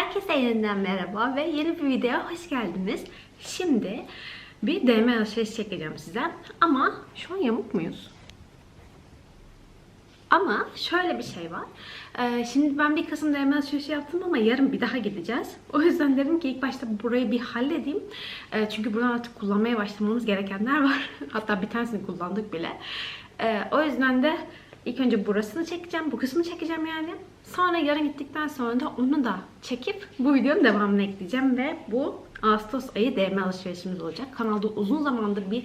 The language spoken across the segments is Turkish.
Herkese yeniden merhaba ve yeni bir videoya hoş geldiniz. Şimdi bir DM alışveriş çekeceğim size. Ama şu an yamuk muyuz? Ama şöyle bir şey var. Ee, şimdi ben bir Kasım DM alışverişi yaptım ama yarın bir daha gideceğiz. O yüzden dedim ki ilk başta burayı bir halledeyim. Ee, çünkü buradan artık kullanmaya başlamamız gerekenler var. Hatta bir tanesini kullandık bile. Ee, o yüzden de ilk önce burasını çekeceğim. Bu kısmını çekeceğim yani. Sonra yarın gittikten sonra da onu da çekip bu videonun devamını ekleyeceğim ve bu Ağustos ayı DM alışverişimiz olacak. Kanalda uzun zamandır bir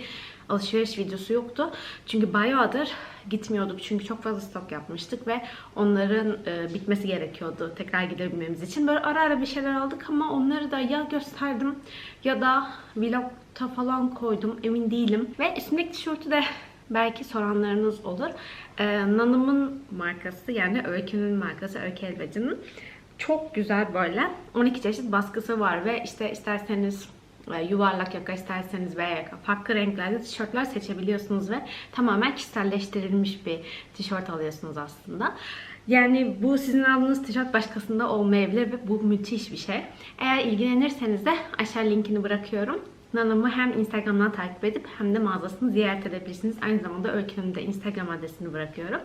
alışveriş videosu yoktu. Çünkü bayağıdır gitmiyorduk. Çünkü çok fazla stok yapmıştık ve onların e, bitmesi gerekiyordu tekrar gidebilmemiz için. Böyle ara ara bir şeyler aldık ama onları da ya gösterdim ya da vlogta falan koydum. Emin değilim. Ve üstündeki tişörtü de belki soranlarınız olur. Ee, Nanım'ın markası yani Öykü'nün markası Öykü Elbacı'nın çok güzel böyle 12 çeşit baskısı var ve işte isterseniz e, yuvarlak yaka isterseniz V yaka farklı renklerde tişörtler seçebiliyorsunuz ve tamamen kişiselleştirilmiş bir tişört alıyorsunuz aslında. Yani bu sizin aldığınız tişört başkasında olmayabilir ve bu müthiş bir şey. Eğer ilgilenirseniz de aşağı linkini bırakıyorum. Nanam'ı hem Instagram'dan takip edip hem de mağazasını ziyaret edebilirsiniz. Aynı zamanda Öykü'nün de Instagram adresini bırakıyorum.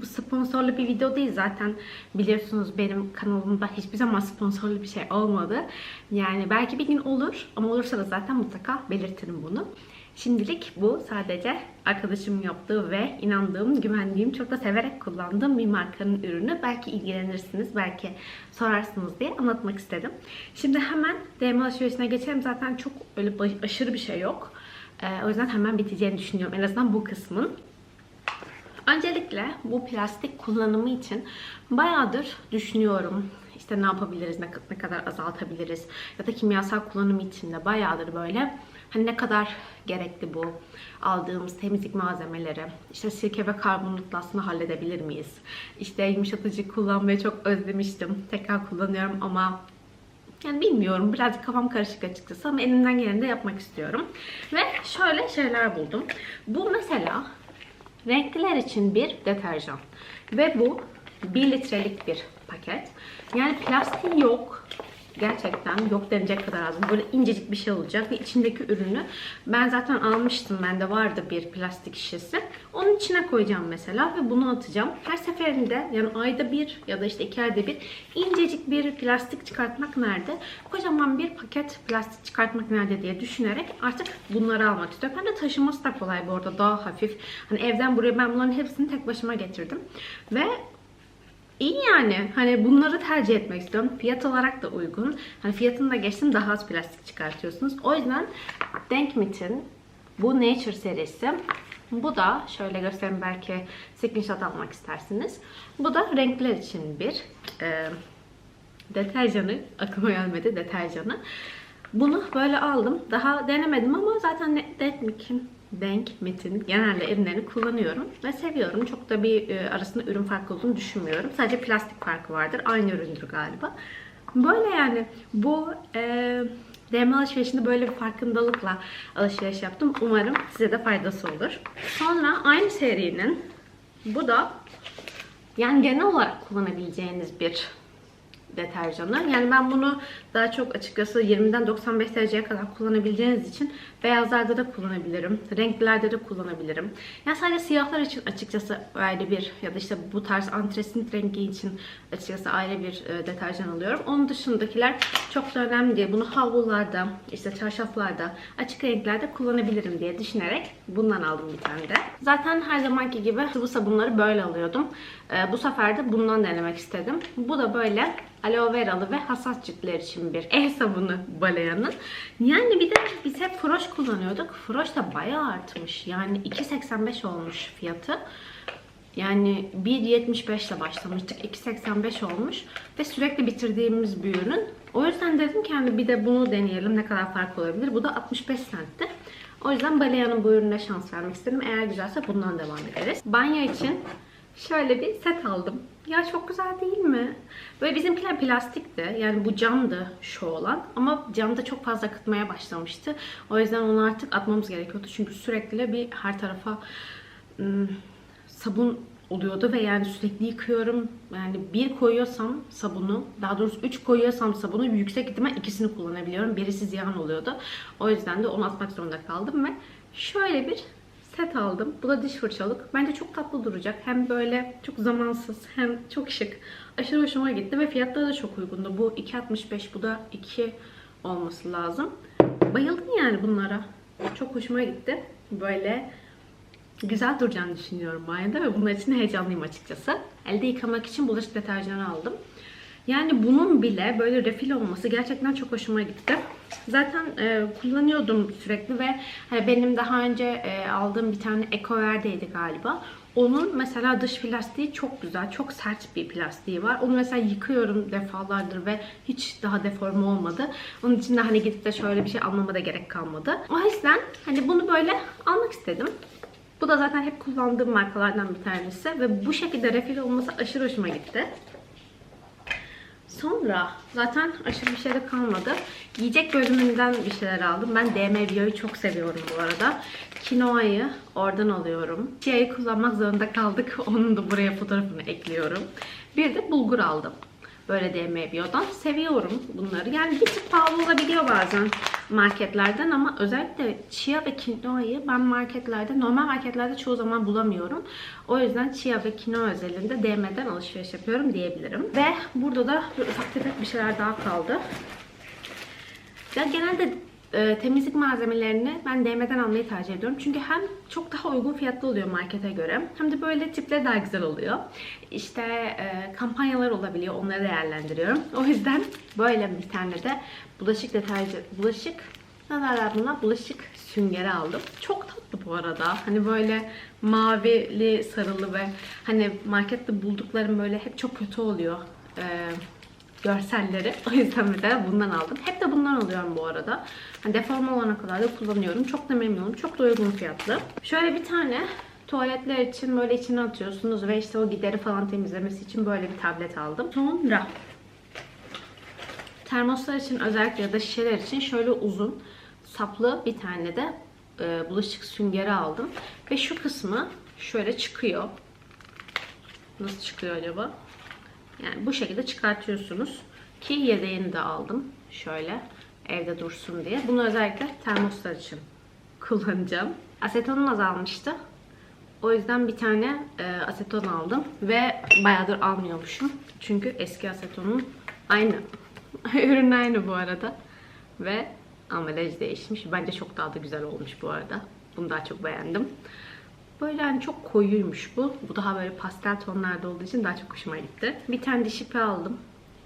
Bu sponsorlu bir video değil zaten biliyorsunuz benim kanalımda hiçbir zaman sponsorlu bir şey olmadı. Yani belki bir gün olur ama olursa da zaten mutlaka belirtirim bunu. Şimdilik bu sadece arkadaşımın yaptığı ve inandığım, güvendiğim, çok da severek kullandığım bir markanın ürünü. Belki ilgilenirsiniz, belki sorarsınız diye anlatmak istedim. Şimdi hemen DM alışverişine geçelim. Zaten çok öyle aşırı bir şey yok. Ee, o yüzden hemen biteceğini düşünüyorum. En azından bu kısmın. Öncelikle bu plastik kullanımı için bayağıdır düşünüyorum. İşte ne yapabiliriz, ne, kadar azaltabiliriz ya da kimyasal kullanım için de bayağıdır böyle hani ne kadar gerekli bu aldığımız temizlik malzemeleri. İşte sirke ve karbonatla aslında halledebilir miyiz? İşte yumuşatıcı kullanmayı çok özlemiştim. Tekrar kullanıyorum ama yani bilmiyorum. Birazcık kafam karışık açıkçası ama elimden geleni de yapmak istiyorum. Ve şöyle şeyler buldum. Bu mesela renkliler için bir deterjan. Ve bu 1 litrelik bir paket. Yani plastiği yok. Gerçekten yok denecek kadar az. Böyle incecik bir şey olacak ve içindeki ürünü ben zaten almıştım. Bende vardı bir plastik şişesi. Onun içine koyacağım mesela ve bunu atacağım. Her seferinde yani ayda bir ya da işte iki ayda bir incecik bir plastik çıkartmak nerede? Kocaman bir paket plastik çıkartmak nerede diye düşünerek artık bunları almak istiyorum. Hem de taşıması da kolay bu arada daha hafif. Hani evden buraya ben bunların hepsini tek başıma getirdim. Ve İyi yani. Hani bunları tercih etmek istiyorum. Fiyat olarak da uygun. Hani fiyatını da geçtim daha az plastik çıkartıyorsunuz. O yüzden Denkmit'in bu Nature serisi. Bu da şöyle göstereyim belki screenshot almak istersiniz. Bu da renkler için bir e, deterjanı. Aklıma gelmedi deterjanı. Bunu böyle aldım. Daha denemedim ama zaten Denkmit'in Denk Metin genelde ürünlerini kullanıyorum ve seviyorum. Çok da bir e, arasında ürün farkı olduğunu düşünmüyorum. Sadece plastik farkı vardır. Aynı üründür galiba. Böyle yani bu e, DM alışverişinde böyle bir farkındalıkla alışveriş yaptım. Umarım size de faydası olur. Sonra aynı serinin bu da yani genel olarak kullanabileceğiniz bir deterjanı. Yani ben bunu daha çok açıkçası 20'den 95 dereceye kadar kullanabileceğiniz için beyazlarda da kullanabilirim. Renklerde de kullanabilirim. Yani sadece siyahlar için açıkçası ayrı bir ya da işte bu tarz antresit rengi için açıkçası ayrı bir e, deterjan alıyorum. Onun dışındakiler çok da önemli değil. Bunu havlularda, işte çarşaflarda, açık renklerde kullanabilirim diye düşünerek bundan aldım bir tane de. Zaten her zamanki gibi sıvı sabunları böyle alıyordum. E, bu sefer de bundan denemek istedim. Bu da böyle aloe veralı ve hassas ciltler için bir el sabunu Balea'nın. Yani bir de biz hep Froş kullanıyorduk. Froş da bayağı artmış. Yani 2.85 olmuş fiyatı. Yani 1.75 ile başlamıştık. 2.85 olmuş. Ve sürekli bitirdiğimiz bir ürün. O yüzden dedim ki hani bir de bunu deneyelim. Ne kadar fark olabilir. Bu da 65 centti. O yüzden Balea'nın bu ürüne şans vermek istedim. Eğer güzelse bundan devam ederiz. Banyo için şöyle bir set aldım. Ya çok güzel değil mi? Böyle bizimkiler plastikti. Yani bu camdı şu olan. Ama camda çok fazla akıtmaya başlamıştı. O yüzden onu artık atmamız gerekiyordu. Çünkü sürekli bir her tarafa ım, sabun oluyordu ve yani sürekli yıkıyorum. Yani bir koyuyorsam sabunu, daha doğrusu üç koyuyorsam sabunu yüksek ihtimal ikisini kullanabiliyorum. Birisi ziyan oluyordu. O yüzden de onu atmak zorunda kaldım ve şöyle bir set aldım. Bu da diş fırçalık. Bence çok tatlı duracak. Hem böyle çok zamansız hem çok şık. Aşırı hoşuma gitti ve fiyatları da çok uygundu. Bu 2.65 bu da 2 olması lazım. Bayıldım yani bunlara. Çok hoşuma gitti. Böyle güzel duracağını düşünüyorum banyoda ve bunun için heyecanlıyım açıkçası. Elde yıkamak için bulaşık deterjanı aldım. Yani bunun bile böyle refil olması gerçekten çok hoşuma gitti. Zaten e, kullanıyordum sürekli ve hani benim daha önce e, aldığım bir tane Ecover'deydi galiba. Onun mesela dış plastiği çok güzel, çok sert bir plastiği var. Onu mesela yıkıyorum defalardır ve hiç daha deforme olmadı. Onun için de hani gidip de şöyle bir şey almama da gerek kalmadı. O yüzden hani bunu böyle almak istedim. Bu da zaten hep kullandığım markalardan bir tanesi ve bu şekilde refil olması aşırı hoşuma gitti. Sonra zaten aşırı bir şey de kalmadı. Yiyecek bölümünden bir şeyler aldım. Ben DM Bio'yu çok seviyorum bu arada. Kinoa'yı oradan alıyorum. Chia'yı kullanmak zorunda kaldık. Onun da buraya fotoğrafını ekliyorum. Bir de bulgur aldım. Böyle DM Bio'dan. Seviyorum bunları. Yani bir tık pahalı olabiliyor bazen marketlerden ama özellikle chia ve quinoa'yı ben marketlerde, normal marketlerde çoğu zaman bulamıyorum. O yüzden chia ve quinoa özelinde DM'den alışveriş yapıyorum diyebilirim. Ve burada da ufak tefek bir şeyler daha kaldı. Ya genelde e, temizlik malzemelerini ben DM'den almayı tercih ediyorum. Çünkü hem çok daha uygun fiyatlı oluyor markete göre hem de böyle tipleri daha güzel oluyor. İşte e, kampanyalar olabiliyor. Onları değerlendiriyorum. O yüzden böyle bir tane de bulaşık deterjan, bulaşık ne derler? Bulaşık süngeri aldım. Çok tatlı bu arada. Hani böyle mavili, sarılı ve hani markette bulduklarım böyle hep çok kötü oluyor. Ee, görselleri. O yüzden mesela bundan aldım. Hep de bundan alıyorum bu arada. Hani deforme olana kadar da kullanıyorum. Çok da memnunum. Çok da uygun fiyatlı. Şöyle bir tane tuvaletler için böyle içine atıyorsunuz ve işte o gideri falan temizlemesi için böyle bir tablet aldım. Sonra termoslar için özellikle ya da şişeler için şöyle uzun saplı bir tane de e, bulaşık süngeri aldım. Ve şu kısmı şöyle çıkıyor. Nasıl çıkıyor acaba? Yani bu şekilde çıkartıyorsunuz. Ki yedeğini de aldım. Şöyle evde dursun diye. Bunu özellikle termoslar için kullanacağım. Asetonum azalmıştı. O yüzden bir tane e, aseton aldım. Ve bayağıdır almıyormuşum. Çünkü eski asetonun aynı. Ürün aynı bu arada. Ve ambalaj değişmiş. Bence çok daha da güzel olmuş bu arada. Bunu daha çok beğendim. Böyle hani çok koyuymuş bu. Bu daha böyle pastel tonlarda olduğu için daha çok hoşuma gitti. Bir tane diş ipi aldım.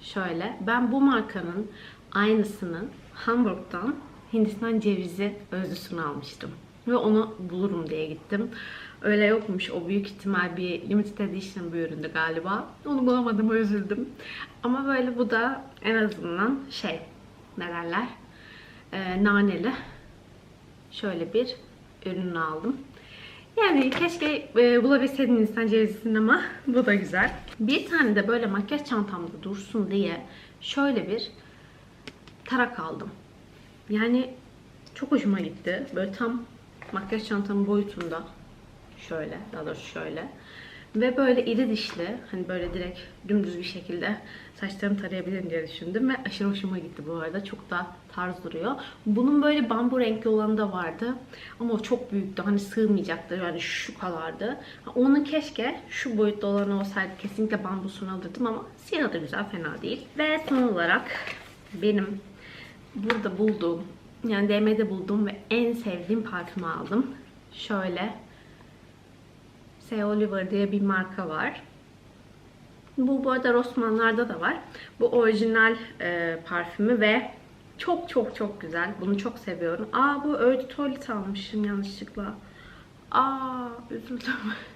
Şöyle. Ben bu markanın aynısını Hamburg'dan Hindistan cevizi özlüsünü almıştım. Ve onu bulurum diye gittim. Öyle yokmuş. O büyük ihtimal bir limited edition bir üründü galiba. Onu bulamadım üzüldüm. Ama böyle bu da en azından şey ne derler? Ee, naneli. Şöyle bir ürünü aldım. Yani keşke e, bulabilseydim insan cevizini ama bu da güzel. Bir tane de böyle makyaj çantamda dursun diye şöyle bir tarak aldım. Yani çok hoşuma gitti. Böyle tam makyaj çantamın boyutunda. Şöyle, daha doğrusu şöyle. Ve böyle iri dişli, hani böyle direkt dümdüz bir şekilde saçlarımı tarayabilirim diye düşündüm ve aşırı hoşuma gitti bu arada. Çok da tarz duruyor. Bunun böyle bambu renkli olanı da vardı. Ama o çok büyüktü. Hani sığmayacaktı. Yani şu kadardı. Onun keşke şu boyutta olan olsaydı kesinlikle bambusunu alırdım ama siyah da güzel, fena değil. Ve son olarak benim burada bulduğum, yani DM'de bulduğum ve en sevdiğim parfümü aldım. Şöyle S. Oliver diye bir marka var. Bu bu arada Rossmann'larda da var. Bu orijinal e, parfümü ve çok çok çok güzel. Bunu çok seviyorum. Aa bu Eau de Toilette almışım yanlışlıkla. Aa üzüldüm.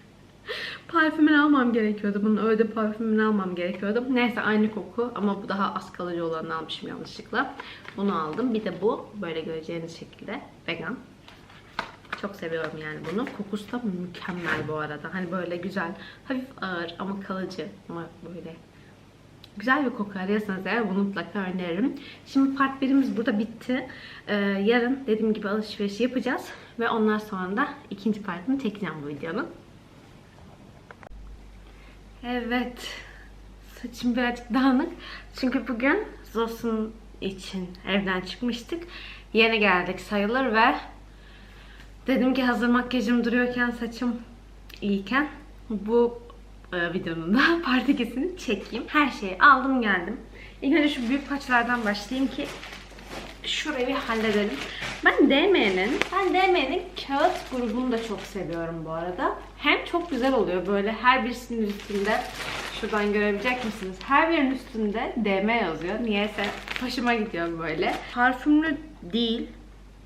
Parfümünü almam gerekiyordu. Bunun öyle parfümünü almam gerekiyordu. Neyse aynı koku ama bu daha az kalıcı olanı almışım yanlışlıkla. Bunu aldım. Bir de bu böyle göreceğiniz şekilde vegan. Çok seviyorum yani bunu. Kokusu da mükemmel bu arada. Hani böyle güzel, hafif ağır ama kalıcı ama böyle güzel bir koku arıyorsanız eğer bunu mutlaka öneririm. Şimdi part 1'imiz burada bitti. Ee, yarın dediğim gibi alışveriş yapacağız ve ondan sonra da ikinci partını çekeceğim bu videonun. Evet. Saçım birazcık dağınık. Çünkü bugün Zosun için evden çıkmıştık. Yeni geldik sayılır ve dedim ki hazır makyajım duruyorken saçım iyiyken bu e, videonun da part 2'sini çekeyim. Her şeyi aldım geldim. İlk önce şu büyük parçalardan başlayayım ki şurayı bir halledelim. Ben DM'nin, ben DM'nin kağıt grubunu da çok seviyorum bu arada. Hem çok güzel oluyor böyle her birisinin üstünde şuradan görebilecek misiniz? Her birinin üstünde DM yazıyor. Niyeyse hoşuma gidiyor böyle. Parfümlü değil.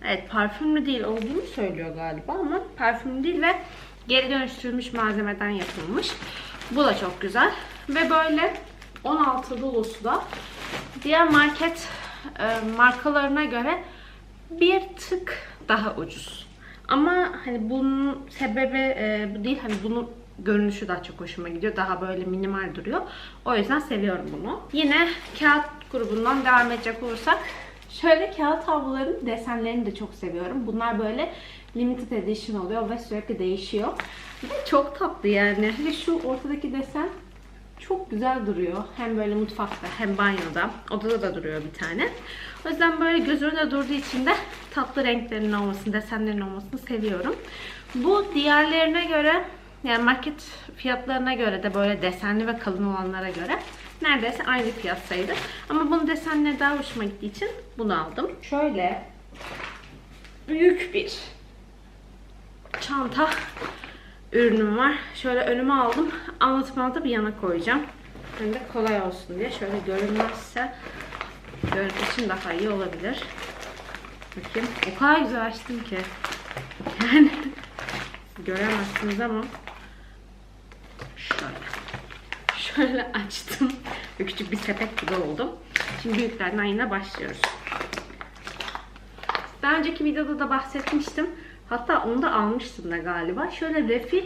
Evet parfümlü değil olduğunu söylüyor galiba ama parfümlü değil ve geri dönüştürülmüş malzemeden yapılmış. Bu da çok güzel. Ve böyle 16 dolusu da diğer market e, markalarına göre bir tık daha ucuz. Ama hani bunun sebebi e, bu değil. Hani bunun görünüşü daha çok hoşuma gidiyor. Daha böyle minimal duruyor. O yüzden seviyorum bunu. Yine kağıt grubundan devam edecek olursak şöyle kağıt havluların desenlerini de çok seviyorum. Bunlar böyle limited edition oluyor ve sürekli değişiyor. Ve çok tatlı yani. Ve şu ortadaki desen çok güzel duruyor. Hem böyle mutfakta hem banyoda. Odada da duruyor bir tane. O yüzden böyle göz önünde durduğu için de tatlı renklerin olmasını, desenlerin olmasını seviyorum. Bu diğerlerine göre yani market fiyatlarına göre de böyle desenli ve kalın olanlara göre neredeyse aynı fiyat sayılır. Ama bunun desenleri daha hoşuma gittiği için bunu aldım. Şöyle büyük bir çanta ürünüm var. Şöyle önüme aldım. Anlatıp anlatıp yana koyacağım. Hem de kolay olsun diye. Şöyle görünmezse görüntü için daha iyi olabilir. Bakayım. O kadar güzel açtım ki. Yani göremezsiniz ama şöyle. Şöyle açtım. Ve küçük bir sepet gibi oldu. Şimdi büyüklerden yine başlıyoruz. Daha önceki videoda da bahsetmiştim. Hatta onu da almıştım da galiba. Şöyle refil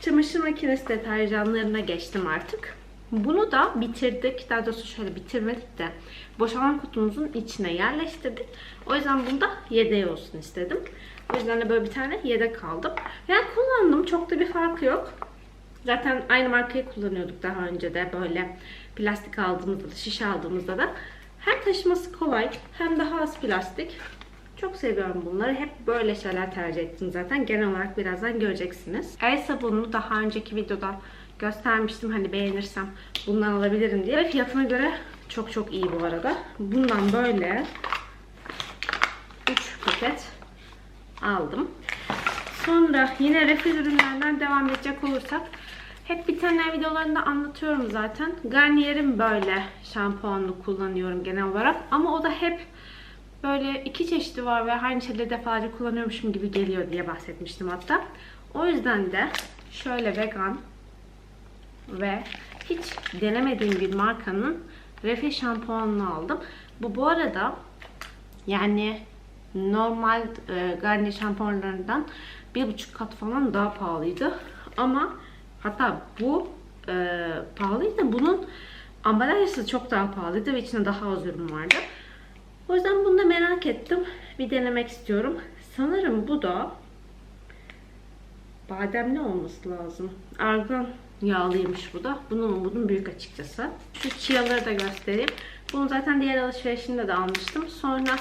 çamaşır makinesi deterjanlarına geçtim artık. Bunu da bitirdik. Daha doğrusu şöyle bitirmedik de boşalan kutumuzun içine yerleştirdik. O yüzden bunda yedeği olsun istedim. O yüzden de böyle bir tane yedek aldım. Yani kullandım. Çok da bir farkı yok. Zaten aynı markayı kullanıyorduk daha önce de böyle plastik aldığımızda da şişe aldığımızda da. Hem taşıması kolay hem daha az plastik. Çok seviyorum bunları. Hep böyle şeyler tercih ettim zaten. Genel olarak birazdan göreceksiniz. El sabununu daha önceki videoda göstermiştim. Hani beğenirsem bundan alabilirim diye. Ve fiyatına göre çok çok iyi bu arada. Bundan böyle 3 paket aldım. Sonra yine refil ürünlerden devam edecek olursak hep bir tane videolarında anlatıyorum zaten. Garnier'in böyle şampuanını kullanıyorum genel olarak. Ama o da hep böyle iki çeşidi var ve aynı şeyleri defalarca kullanıyormuşum gibi geliyor diye bahsetmiştim hatta. O yüzden de şöyle vegan ve hiç denemediğim bir markanın Refi şampuanını aldım. Bu bu arada yani normal e, Garnier şampuanlarından bir buçuk kat falan daha pahalıydı. Ama hatta bu e, pahalıydı. Bunun ambalajı çok daha pahalıydı ve içinde daha az ürün vardı. O yüzden bunu da merak ettim. Bir denemek istiyorum. Sanırım bu da bademli olması lazım. Argan yağlıymış bu da. Bunun umudum büyük açıkçası. Şu chiaları da göstereyim. Bunu zaten diğer alışverişimde de almıştım. Sonra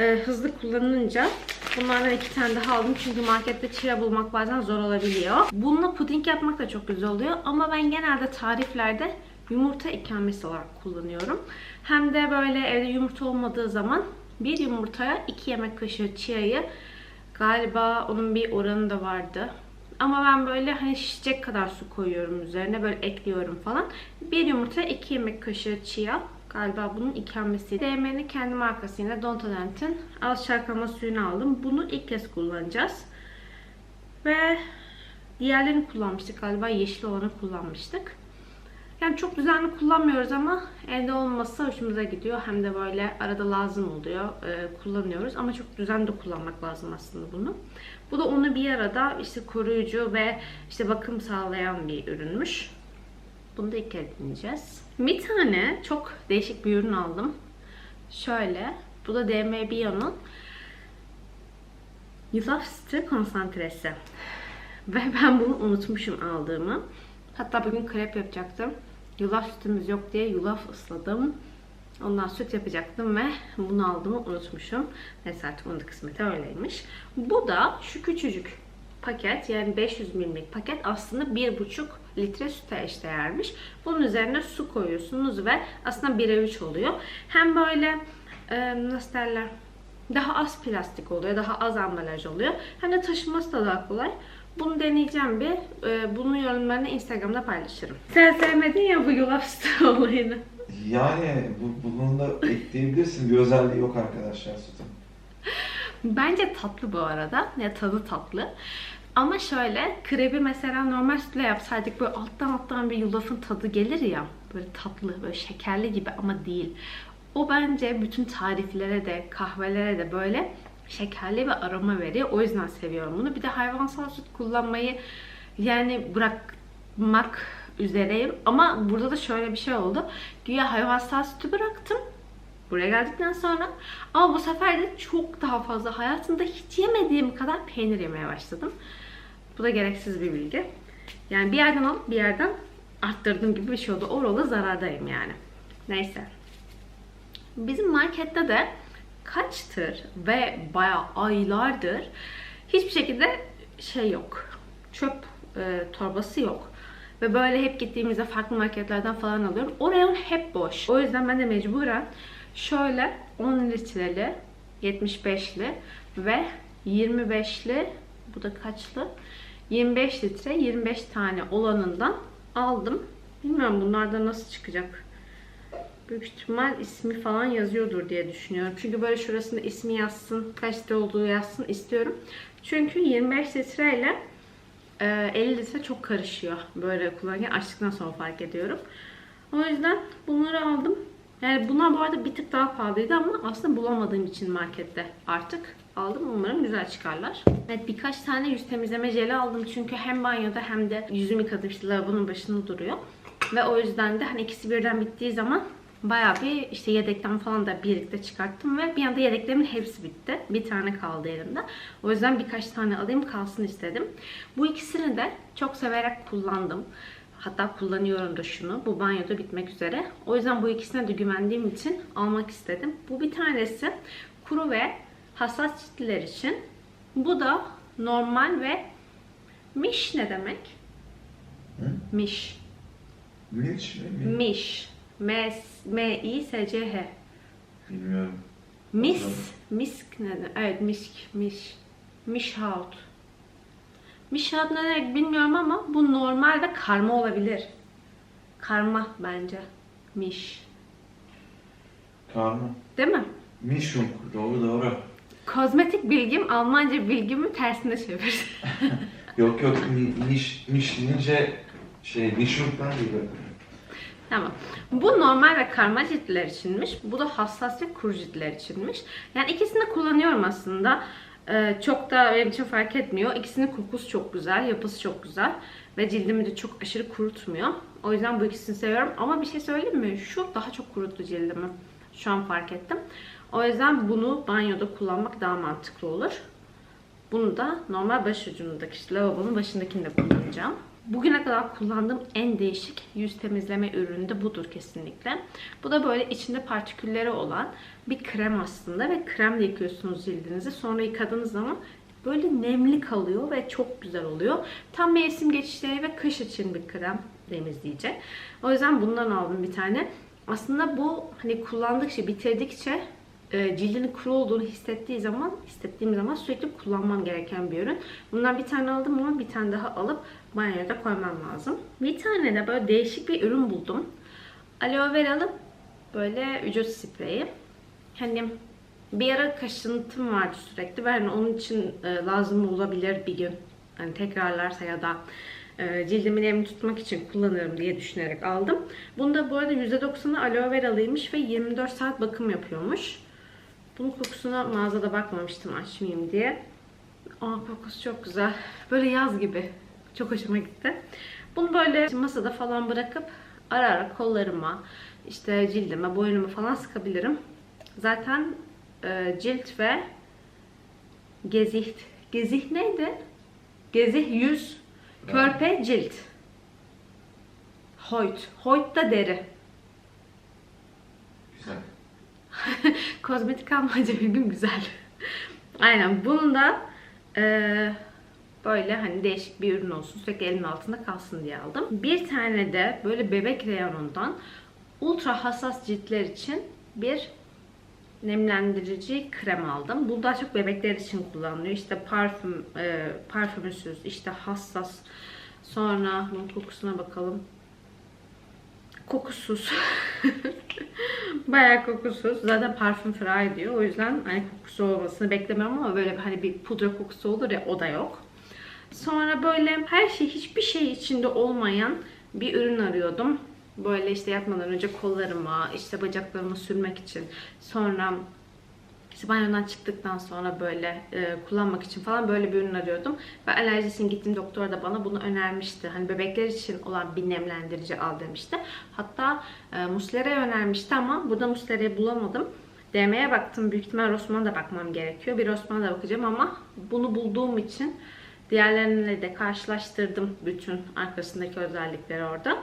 e, hızlı kullanınca bunlardan iki tane daha aldım. Çünkü markette chia bulmak bazen zor olabiliyor. Bununla puding yapmak da çok güzel oluyor. Ama ben genelde tariflerde yumurta ikamesi olarak kullanıyorum. Hem de böyle evde yumurta olmadığı zaman bir yumurtaya iki yemek kaşığı chia'yı galiba onun bir oranı da vardı. Ama ben böyle hani şişecek kadar su koyuyorum üzerine böyle ekliyorum falan. Bir yumurtaya iki yemek kaşığı chia. Galiba bunun ikamesi. DM'nin kendi markası yine Dontadent'in az şarkılama suyunu aldım. Bunu ilk kez kullanacağız. Ve diğerlerini kullanmıştık galiba. Yeşil olanı kullanmıştık. Yani çok düzenli kullanmıyoruz ama evde olması hoşumuza gidiyor. Hem de böyle arada lazım oluyor. Ee, kullanıyoruz ama çok düzenli kullanmak lazım aslında bunu. Bu da onu bir arada işte koruyucu ve işte bakım sağlayan bir ürünmüş. Bunu da ilk kez deneyeceğiz. Bir tane çok değişik bir ürün aldım. Şöyle. Bu da DM Bio'nun yulaf sütü konsantresi. Ve ben bunu unutmuşum aldığımı. Hatta bugün krep yapacaktım. Yulaf sütümüz yok diye yulaf ısladım. Ondan süt yapacaktım ve bunu aldığımı unutmuşum. Neyse artık onun kısmeti öyleymiş. Bu da şu küçücük paket yani 500 ml'lik paket aslında 1,5 litre süte eşdeğermiş. Bunun üzerine su koyuyorsunuz ve aslında 1'e 3 oluyor. Hem böyle e, nasıl derler daha az plastik oluyor, daha az ambalaj oluyor. Hem de taşıması da daha kolay. Bunu deneyeceğim bir. E, bunun yorumlarını Instagram'da paylaşırım. Sen sevmedin ya bu yulaf sütü olayını. Yani bu, bunu da ekleyebilirsin. Bir özelliği yok arkadaşlar sütün. Bence tatlı bu arada. Ya tadı tatlı. Ama şöyle krebi mesela normal sütle yapsaydık böyle alttan alttan bir yulafın tadı gelir ya. Böyle tatlı, böyle şekerli gibi ama değil. O bence bütün tariflere de kahvelere de böyle şekerli bir aroma veriyor. O yüzden seviyorum bunu. Bir de hayvansal süt kullanmayı yani bırakmak üzereyim. Ama burada da şöyle bir şey oldu. Güya hayvansal sütü bıraktım. Buraya geldikten sonra. Ama bu sefer de çok daha fazla hayatımda hiç yemediğim kadar peynir yemeye başladım. Bu da gereksiz bir bilgi. Yani bir yerden alıp bir yerden arttırdığım gibi bir şey oldu. Orada zarardayım yani. Neyse. Bizim markette de kaçtır ve bayağı aylardır hiçbir şekilde şey yok. Çöp e, torbası yok. Ve böyle hep gittiğimizde farklı marketlerden falan alıyorum. O reyon hep boş. O yüzden ben de mecburen şöyle 10 litreli, 75'li ve 25'li bu da kaçlı? 25 litre 25 tane olanından aldım. Bilmiyorum bunlardan nasıl çıkacak. Büyük ihtimal ismi falan yazıyordur diye düşünüyorum. Çünkü böyle şurasında ismi yazsın, kaç litre olduğu yazsın istiyorum. Çünkü 25 litre ile e, 50 litre çok karışıyor. Böyle kullanırken açtıktan sonra fark ediyorum. O yüzden bunları aldım. Yani bunlar bu arada bir tık daha pahalıydı ama aslında bulamadığım için markette artık aldım. Umarım güzel çıkarlar. Evet birkaç tane yüz temizleme jeli aldım. Çünkü hem banyoda hem de yüzümü yıkadım işte lavabonun başında duruyor. Ve o yüzden de hani ikisi birden bittiği zaman bayağı bir işte yedekten falan da birlikte çıkarttım ve bir anda yedeklerimin hepsi bitti. Bir tane kaldı elimde. O yüzden birkaç tane alayım kalsın istedim. Bu ikisini de çok severek kullandım. Hatta kullanıyorum da şunu. Bu banyoda bitmek üzere. O yüzden bu ikisine de güvendiğim için almak istedim. Bu bir tanesi kuru ve hassas ciltler için. Bu da normal ve miş ne demek? Hı? Miş. Milç mi? Mi? Miş. M-I-S-C-H. Bilmiyorum. Mis. Misk ne? Evet misk. Miş. Mişhaut. Mişhaut ne demek bilmiyorum ama bu normal ve karma olabilir. Karma bence. Miş. Karma. Değil mi? Mişung. Doğru doğru. Kozmetik bilgim Almanca bilgimi tersine çevir. Yok yok. Miş, miş deyince şey Mişung'dan gibi. Tamam. Bu normal ve karma ciltler içinmiş. Bu da hassas ve kuru ciltler içinmiş. Yani ikisini de kullanıyorum aslında. Ee, çok da benim için fark etmiyor. İkisinin kokusu çok güzel, yapısı çok güzel. Ve cildimi de çok aşırı kurutmuyor. O yüzden bu ikisini seviyorum. Ama bir şey söyleyeyim mi? Şu daha çok kuruttu cildimi. Şu an fark ettim. O yüzden bunu banyoda kullanmak daha mantıklı olur. Bunu da normal başucumdaki işte lavabonun başındakini de kullanacağım. Bugüne kadar kullandığım en değişik yüz temizleme ürünü de budur kesinlikle. Bu da böyle içinde partikülleri olan bir krem aslında ve kremle yıkıyorsunuz cildinizi. Sonra yıkadığınız zaman böyle nemli kalıyor ve çok güzel oluyor. Tam mevsim geçişleri ve kış için bir krem temizleyici. O yüzden bundan aldım bir tane. Aslında bu hani kullandıkça, bitirdikçe e, cildinin kuru olduğunu hissettiği zaman, hissettiğim zaman sürekli kullanmam gereken bir ürün. Bundan bir tane aldım ama bir tane daha alıp banyoda koymam lazım. Bir tane de böyle değişik bir ürün buldum. Aloe veralı böyle vücut spreyi. Hani bir ara kaşıntım vardı sürekli ve hani onun için e, lazım olabilir bir gün. Hani tekrarlarsa ya da e, cildimin nemli tutmak için kullanırım diye düşünerek aldım. Bunda bu arada %90'ı aloe veralıymış ve 24 saat bakım yapıyormuş. Bunun kokusuna mağazada bakmamıştım açmayayım diye. Aa kokusu çok güzel. Böyle yaz gibi. Çok hoşuma gitti. Bunu böyle masada falan bırakıp ara ara kollarıma, işte cildime, boynuma falan sıkabilirim. Zaten e, cilt ve gezih, gezih neydi? Gezih yüz, körpe cilt. Hoyt. Hoyt da deri. Güzel. Kozmetik almaca bir gün güzel. Aynen. Bunun da eee, böyle hani değişik bir ürün olsun. Sürekli elimin altında kalsın diye aldım. Bir tane de böyle bebek reyonundan ultra hassas ciltler için bir nemlendirici krem aldım. Bu daha çok bebekler için kullanılıyor. İşte parfüm, e, parfümsüz, işte hassas. Sonra bunun kokusuna bakalım. Kokusuz. Bayağı kokusuz. Zaten parfüm fry diyor. O yüzden hani kokusu olmasını beklemiyorum ama böyle hani bir pudra kokusu olur ya o da yok. Sonra böyle her şey hiçbir şey içinde olmayan bir ürün arıyordum. Böyle işte yatmadan önce kollarıma, işte bacaklarıma sürmek için. Sonra işte banyodan çıktıktan sonra böyle e, kullanmak için falan böyle bir ürün arıyordum. Ve alerjisini gittiğim doktor da bana bunu önermişti. Hani bebekler için olan bir nemlendirici al demişti. Hatta e, Muslera'ya önermişti ama burada Muslera'yı bulamadım. DM'ye baktım. Büyük ihtimal Rossmann'a da bakmam gerekiyor. Bir Rossmann'a da bakacağım ama bunu bulduğum için diğerleriyle de karşılaştırdım bütün arkasındaki özellikleri orada.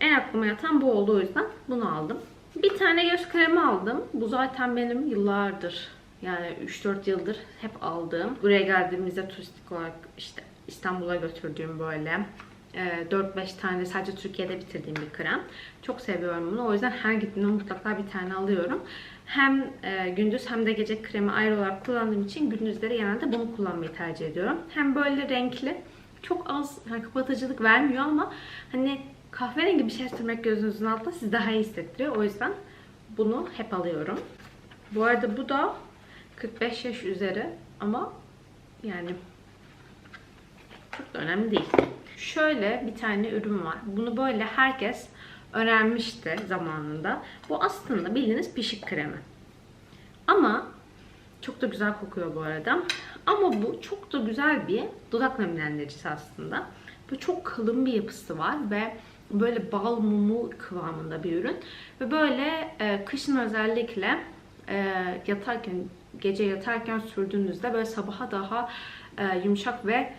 En aklıma yatan bu oldu o yüzden bunu aldım. Bir tane göz kremi aldım. Bu zaten benim yıllardır yani 3-4 yıldır hep aldığım. Buraya geldiğimizde turistik olarak işte İstanbul'a götürdüğüm böyle e, 4-5 tane sadece Türkiye'de bitirdiğim bir krem. Çok seviyorum bunu. O yüzden her gittiğimde mutlaka bir tane alıyorum. Hem e, gündüz hem de gece kremi ayrı olarak kullandığım için gündüzleri genelde bunu kullanmayı tercih ediyorum. Hem böyle renkli çok az hani kapatıcılık vermiyor ama hani kahverengi bir şey sürmek gözünüzün altında sizi daha iyi hissettiriyor. O yüzden bunu hep alıyorum. Bu arada bu da 45 yaş üzeri ama yani çok da önemli değil. Şöyle bir tane ürün var. Bunu böyle herkes önermişti zamanında. Bu aslında bildiğiniz pişik kremi. Ama çok da güzel kokuyor bu arada. Ama bu çok da güzel bir dudak nemlendiricisi aslında. Bu çok kalın bir yapısı var ve böyle bal mumu kıvamında bir ürün. Ve böyle e, kışın özellikle e, yatarken, gece yatarken sürdüğünüzde böyle sabaha daha e, yumuşak ve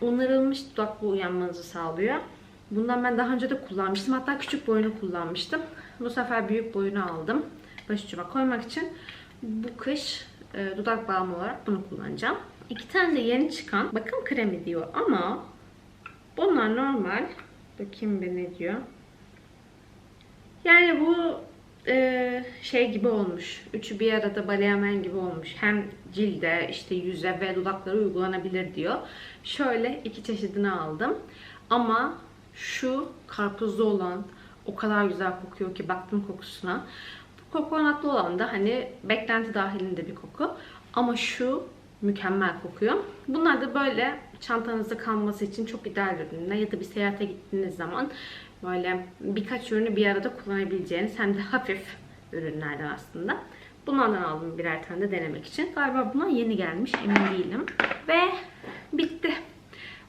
onarılmış dudakla uyanmanızı sağlıyor. Bundan ben daha önce de kullanmıştım. Hatta küçük boyunu kullanmıştım. Bu sefer büyük boyunu aldım. Başucuma koymak için. Bu kış e, dudak balmı olarak bunu kullanacağım. İki tane de yeni çıkan bakım kremi diyor ama bunlar normal. Bakayım bir ne diyor. Yani bu e, şey gibi olmuş. Üçü bir arada balyamen gibi olmuş. Hem cilde, işte yüze ve dudaklara uygulanabilir diyor. Şöyle iki çeşidini aldım. Ama şu karpuzlu olan o kadar güzel kokuyor ki baktım kokusuna. Bu kokonatlı olan da hani beklenti dahilinde bir koku. Ama şu mükemmel kokuyor. Bunlar da böyle çantanızda kalması için çok ideal ürünler. Ya da bir seyahate gittiğiniz zaman böyle birkaç ürünü bir arada kullanabileceğiniz hem de hafif ürünlerden aslında. Bunlardan aldım birer tane de denemek için. Galiba bunlar yeni gelmiş emin değilim. Ve bitti.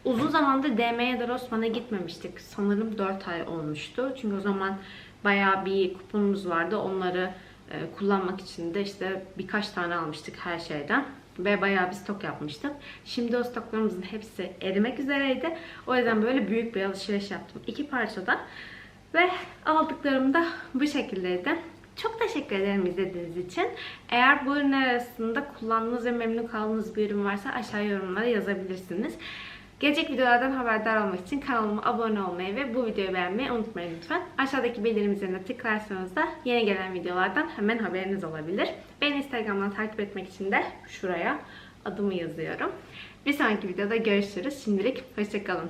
Uzun zamandır DM ya da Rossmann'a gitmemiştik. Sanırım 4 ay olmuştu. Çünkü o zaman bayağı bir kuponumuz vardı. Onları e, kullanmak için de işte birkaç tane almıştık her şeyden. Ve bayağı bir stok yapmıştık. Şimdi o stoklarımızın hepsi erimek üzereydi. O yüzden böyle büyük bir alışveriş yaptım. iki parçada. Ve aldıklarım da bu şekildeydi. Çok teşekkür ederim izlediğiniz için. Eğer bu ürünler arasında kullandığınız ve memnun kaldığınız bir ürün varsa aşağı yorumlara yazabilirsiniz. Gelecek videolardan haberdar olmak için kanalıma abone olmayı ve bu videoyu beğenmeyi unutmayın lütfen. Aşağıdaki bildirim üzerine tıklarsanız da yeni gelen videolardan hemen haberiniz olabilir. Beni Instagram'dan takip etmek için de şuraya adımı yazıyorum. Bir sonraki videoda görüşürüz. Şimdilik hoşçakalın.